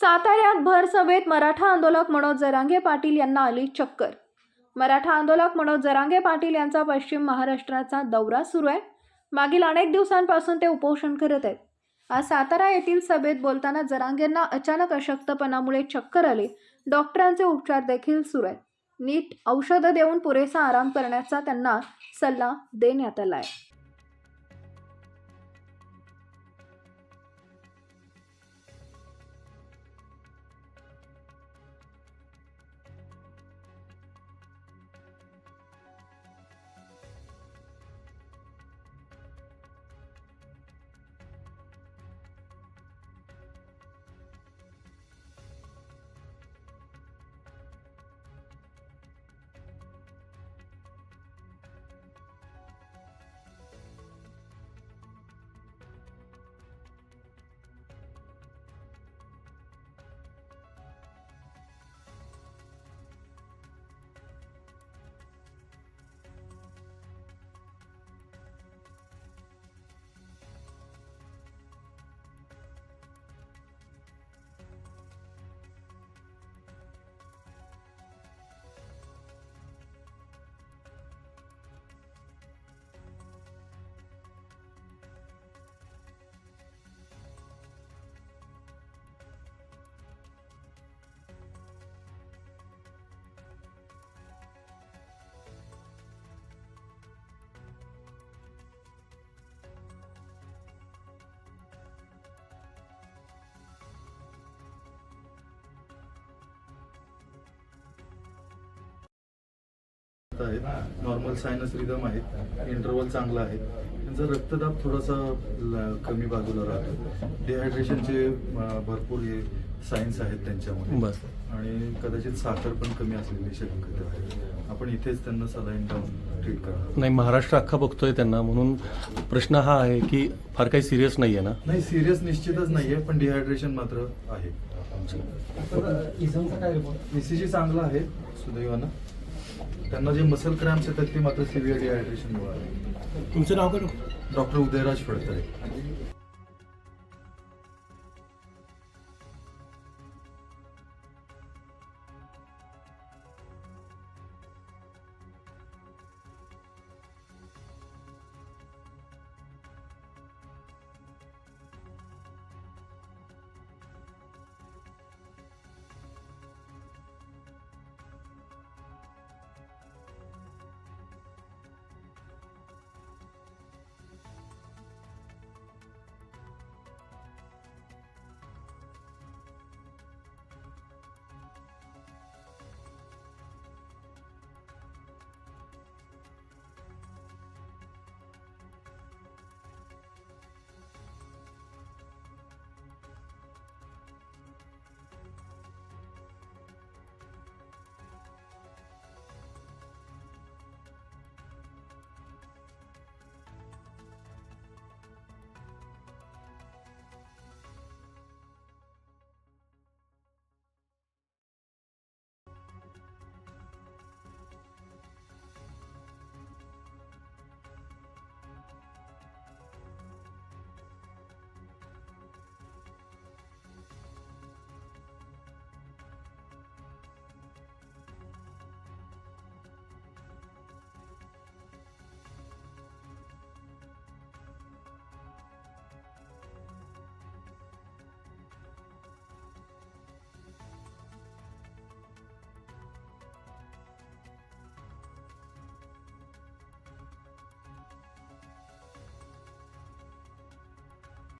साताऱ्यात भर सभेत मराठा आंदोलक मनोज जरांगे पाटील यांना आली चक्कर. मराठा आंदोलक मनोज जरांगे पाटील यांचा पश्चिम महाराष्ट्राचा दौरा सुरू आहे. मागील अनेक दिवसांपासून ते उपोषण करत आहेत. आज सातारा येथील सभेत बोलताना जरांगेंना अचानक अशक्तपणामुळे चक्कर आले. डॉक्टरांचे उपचार देखील सुरू आहेत. नीट औषधं देऊन पुरेसा आराम करण्याचा त्यांना सल्ला देण्यात आला आहे. आहेत. नॉर्मल सायनस रिदम आहेत. इंटरवल चांगला आहे. त्यांचा रक्तदाब थोडासा ल- कमी बाजूला राहतो. डिहायड्रेशनचे भरपूर हे सायन्स आहेत त्यांच्यामध्ये. आणि कदाचित साखर पण कमी असलेली शक्यता आहे. आपण इथेच त्यांना सलाईन लावून ट्रीट करणार नाही महाराष्ट्र अख्खा बघतोय त्यांना. म्हणून प्रश्न हा आहे की फार काही सिरियस नाही आहे ना? नाही सिरियस निश्चितच नाहीये पण डिहायड्रेशन मात्र आहे. ईसीजी चांगला आहे. सुदैवानं. त्यांना जे मसल क्रॅम्प्स येतात ते मात्र सिव्हिअर डिहायड्रेशनमुळे आहे तुमचं नाव काय? डॉक्टर उदयराज फडतरे.